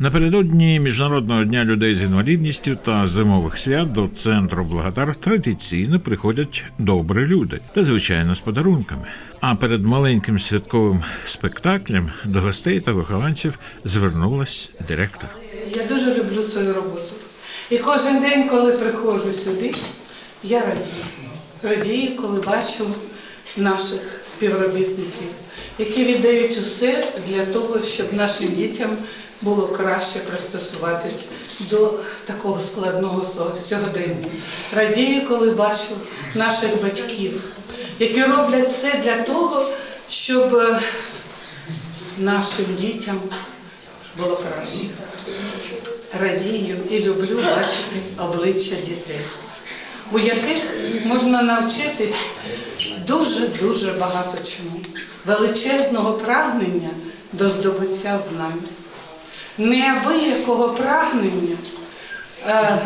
Напередодні Міжнародного дня людей з інвалідністю та зимових свят до центру Благодар традиційно приходять добрі люди та звичайно з подарунками. А перед маленьким святковим спектаклем до гостей та вихованців звернулась директор. Я дуже люблю свою роботу. І кожен день, коли приходжу сюди, я радію. Радію, коли бачу наших співробітників, які віддають усе для того, щоб нашим дітям було краще пристосуватись до такого складного сьогодення. Радію, коли бачу наших батьків, які роблять все для того, щоб е, нашим дітям було краще. Радію і люблю бачити обличчя дітей, у яких можна навчитись дуже-дуже багато чому. Величезного прагнення до здобуття знань, неабиякого прагнення е,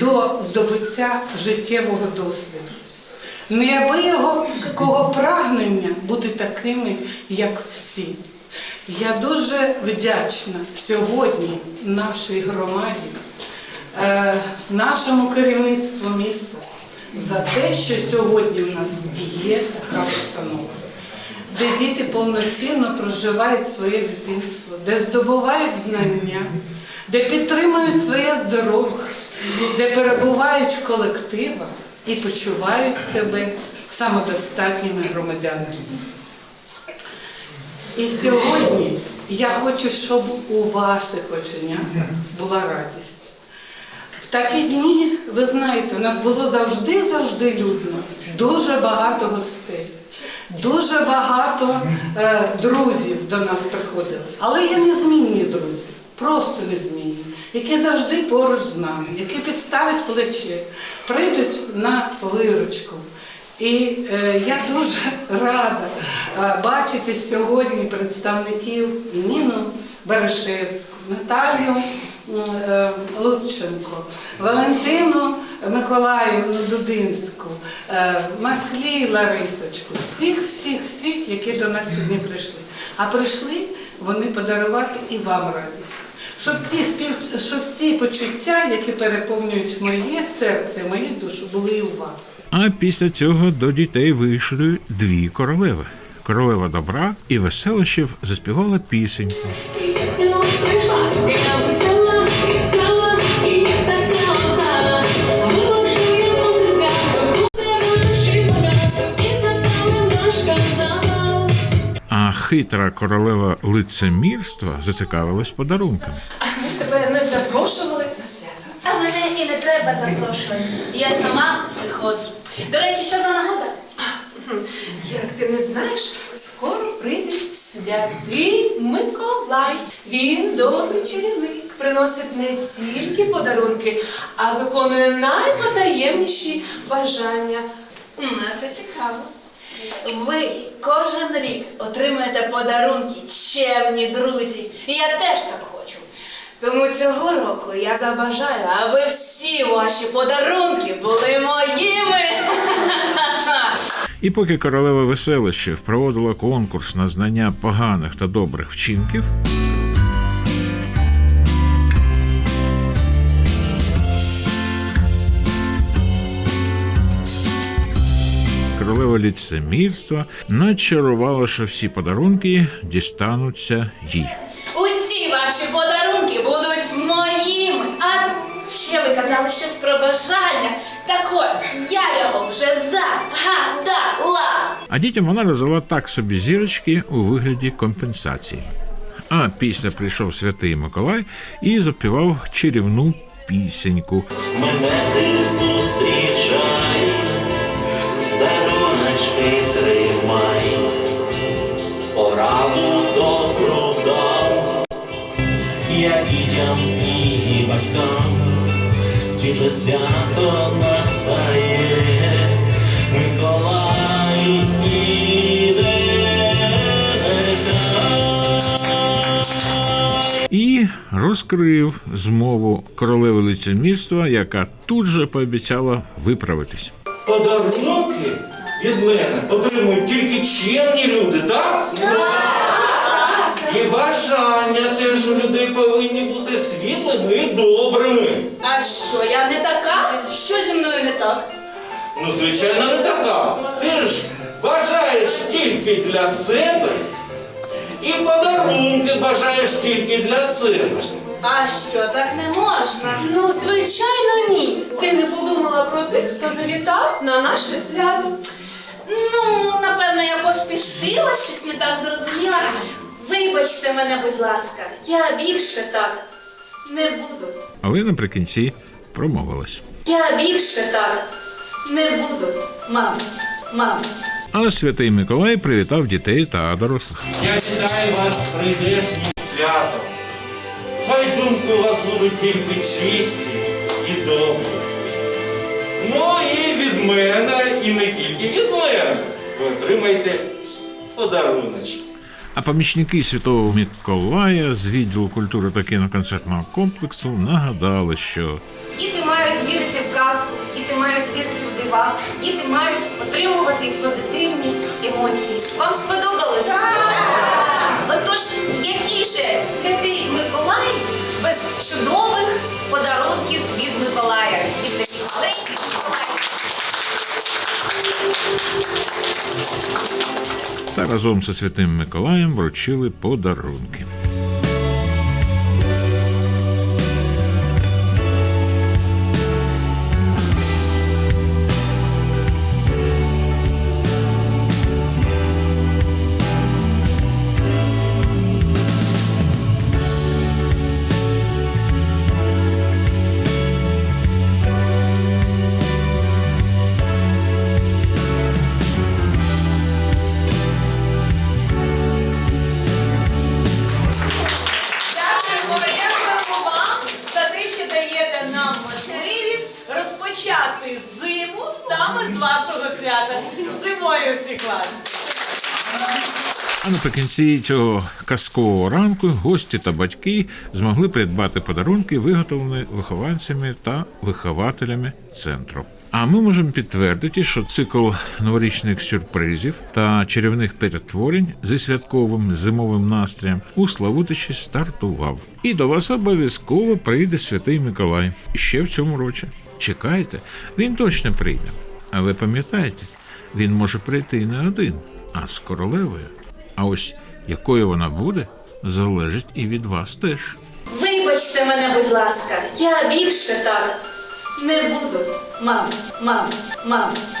до здобуття життєвого досвіду, неабиякого прагнення бути такими, як всі. Я дуже вдячна сьогодні нашій громаді, нашому керівництву міста за те, що сьогодні в нас є така установа, де діти повноцінно проживають своє дитинство, де здобувають знання, де підтримують своє здоров'я, де перебувають в колективах і почувають себе самодостатніми громадянами. І сьогодні я хочу, щоб у ваших оченях була радість. В такі дні, ви знаєте, у нас було завжди-завжди людно, дуже багато гостей, дуже багато е, друзів до нас приходили. Але є незмінні друзі, просто незмінні, які завжди поруч з нами, які підставлять плече, прийдуть на виручку. І е, я дуже рада е, бачити сьогодні представників Ніну Берешевську, Наталію е, Лученко, Валентину Миколаївну Дудинську, е, Маслій Ларисочку, всіх, всіх, всіх, які до нас сьогодні прийшли. А прийшли вони подарувати і вам радість. Щоб ці спів... щоб ці почуття, які переповнюють моє серце, мою душу, були і у вас. А після цього до дітей вийшли дві королеви. Королева добра і веселощів заспівала пісеньку. Хитра королева лицемірства зацікавилась подарунками. А ми тебе не запрошували на свято. А мене і не треба запрошувати. Я сама приходжу. До речі, що за нагода? Як ти не знаєш, скоро прийде святий Миколай. Він добрий чарівник, приносить не тільки подарунки, а виконує найпотаємніші бажання. Це цікаво. Ви кожен рік отримуєте подарунки, чемні друзі. І я теж так хочу. Тому цього року я забажаю, аби всі ваші подарунки були моїми. І поки королева веселищів проводила конкурс на знання поганих та добрих вчинків, королева ліцемірства начарувала, що всі подарунки дістануться їй. Усі ваші подарунки будуть моїми. А ще ви казали щось про бажання. Так от, я його вже загадала. А дітям вона роздала так собі зірочки у вигляді компенсації. А після прийшов святий Миколай і запівав чарівну пісеньку. Мене ти зустрічай, пораду добру дам, я дітям і батькам, світле свято настає, Миколай іде. І розкрив змову королеви лицемірства, яка тут же пообіцяла виправитись. Подарунки від мене отримують тільки чемні люди, так? І бажання теж у людей повинні бути світлими і добрими. А що, я не така? Що зі мною не так? Ну, звичайно, не така. Ти ж бажаєш тільки для себе і подарунки бажаєш тільки для себе. А що, так не можна? Ну, звичайно, ні. Ти не подумала про тих, хто завітав на наше свято. Ну, напевно, я поспішила, щось не так зрозуміла. Вибачте мене, будь ласка, я більше так не буду. Але наприкінці промовилась. Я більше так не буду. Мабуть, мабуть. Але святий Миколай привітав дітей та дорослих. Я вітаю вас прийдешнім святом. Хай думки у вас будуть тільки чисті і добрі. Ну і від мене, і не тільки від мене. Ви отримаєте подаруночки. А помічники Святого Миколая з відділу культури та кіноконцертного комплексу нагадали, що Діти мають вірити в казку, діти мають вірити в дива, діти мають отримувати позитивні емоції. Вам сподобалося? Отож, який же святий Миколай без чудових подарунків від Миколая, від таких маленьких Миколаїв? та разом зі святим Миколаєм вручили подарунки. Зимою всіх вас! А наприкінці цього казкового ранку гості та батьки змогли придбати подарунки, виготовлені вихованцями та вихователями центру. А ми можемо підтвердити, що цикл новорічних сюрпризів та чарівних перетворень зі святковим зимовим настроєм у Славутичі стартував. І до вас обов'язково прийде святий Миколай. Ще в цьому році. Чекайте, він точно прийде. Але пам'ятайте, він може прийти не один, а з королевою. А ось якою вона буде, залежить і від вас теж. Вибачте мене, будь ласка, я більше так не буду. Мабуть, мабуть, мабуть.